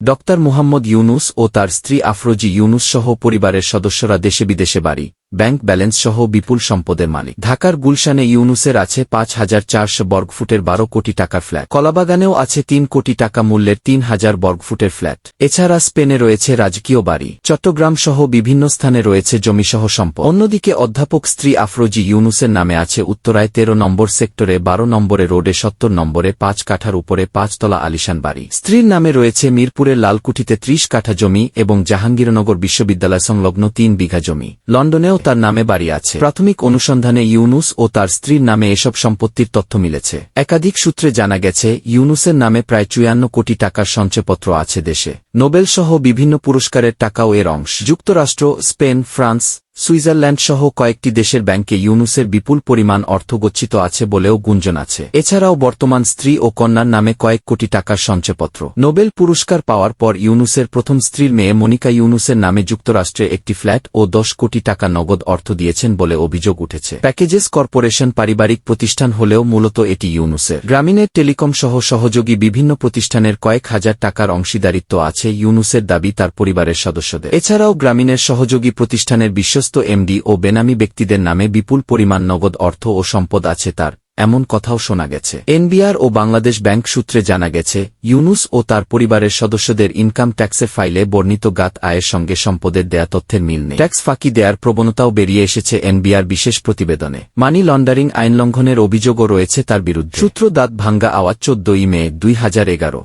Doctor Muhammad Yunus ও তার স্ত্রী আফরোজি ইউনুস সহ পরিবারের সদস্যরা দেশে বিদেশে বাড়ি। ব্যাংক ব্যালেন্স সহ বিপুল সম্পদের মালিক। ঢাকার গুলশানে ইউনুসের আছে পাঁচ হাজার চারশো বর্গফুটের বারো কোটি টাকার ফ্ল্যাট। কলাবাগানেও আছে তিন কোটি টাকা মূল্যের তিন হাজার বর্গফুটের ফ্ল্যাট। এছাড়া স্পেনে রয়েছে রাজকীয় বাড়ি। চট্টগ্রাম সহ বিভিন্ন স্থানে রয়েছে জমিসহ সম্পদ। অন্যদিকে অধ্যাপক স্ত্রী আফরোজি ইউনুসের নামে আছে উত্তরায় তেরো নম্বর সেক্টরে বারো নম্বরে রোডে সত্তর নম্বরে পাঁচ কাঠার উপরে পাঁচতলা আলিশান বাড়ি। স্ত্রীর নামে রয়েছে মিরপুরের লালকুঠিতে ত্রিশ কাঠা জমি এবং জাহাঙ্গীরনগর বিশ্ববিদ্যালয় সংলগ্ন তিন বিঘা জমি। লন্ডনেও তার নামে বাড়ি আছে। প্রাথমিক অনুসন্ধানে ইউনুস ও তার স্ত্রীর নামে এসব সম্পত্তির তথ্য মিলেছে। একাধিক সূত্রে জানা গেছে, ইউনুসের নামে প্রায় চুয়ান্ন কোটি টাকার সঞ্চয়পত্র আছে দেশে। নোবেলসহ বিভিন্ন পুরস্কারের টাকাও এর অংশ। যুক্তরাষ্ট্র, স্পেন, ফ্রান্স, সুইজারল্যান্ড সহ কয়েকটি দেশের ব্যাংকে ইউনুসের বিপুল পরিমাণ অর্থ গচ্ছিত আছে বলেও গুঞ্জন আছে। এছাড়াও বর্তমান স্ত্রী ও কন্যার নামে কয়েক কোটি টাকার সঞ্চয়পত্র। নোবেল পুরস্কার পাওয়ার পর ইউনুসের প্রথম স্ত্রীর মেয়ে মনিকা ইউনুসের নামে যুক্তরাষ্ট্রে একটি ফ্ল্যাট ও দশ কোটি টাকা নগদ অর্থ দিয়েছেন বলে অভিযোগ উঠেছে। প্যাকেজেস কর্পোরেশন পারিবারিক প্রতিষ্ঠান হলেও মূলত এটি ইউনুসের। গ্রামীণের টেলিকম সহ সহযোগী বিভিন্ন প্রতিষ্ঠানের কয়েক হাজার টাকার অংশীদারিত্ব আছে ইউনুসের দাবি তার পরিবারের সদস্যদের। এছাড়াও গ্রামীণের সহযোগী প্রতিষ্ঠানের বিশ্বস্ত এমডি ও বেনামি ব্যক্তিদের নামে বিপুল পরিমাণ নগদ অর্থ ও সম্পদ আছে তার, এমন কথাও শোনা গেছে। এনবিআর ও বাংলাদেশ ব্যাংক সূত্রে জানা গেছে, ইউনুস ও তার পরিবারের সদস্যদের ইনকাম ট্যাক্সের ফাইলে বর্ণিত গাত আয়ের সঙ্গে সম্পদের দেয়া তথ্যের মিল নেই। ট্যাক্স ফাঁকি দেয়ার প্রবণতাও বেরিয়ে এসেছে এনবিআর বিশেষ প্রতিবেদনে। মানি লন্ডারিং আইন লঙ্ঘনের অভিযোগও রয়েছে তার বিরুদ্ধে। সূত্র দাঁত ভাঙ্গা আওয়াজ চোদ্দই মে দুই হাজার এগারো।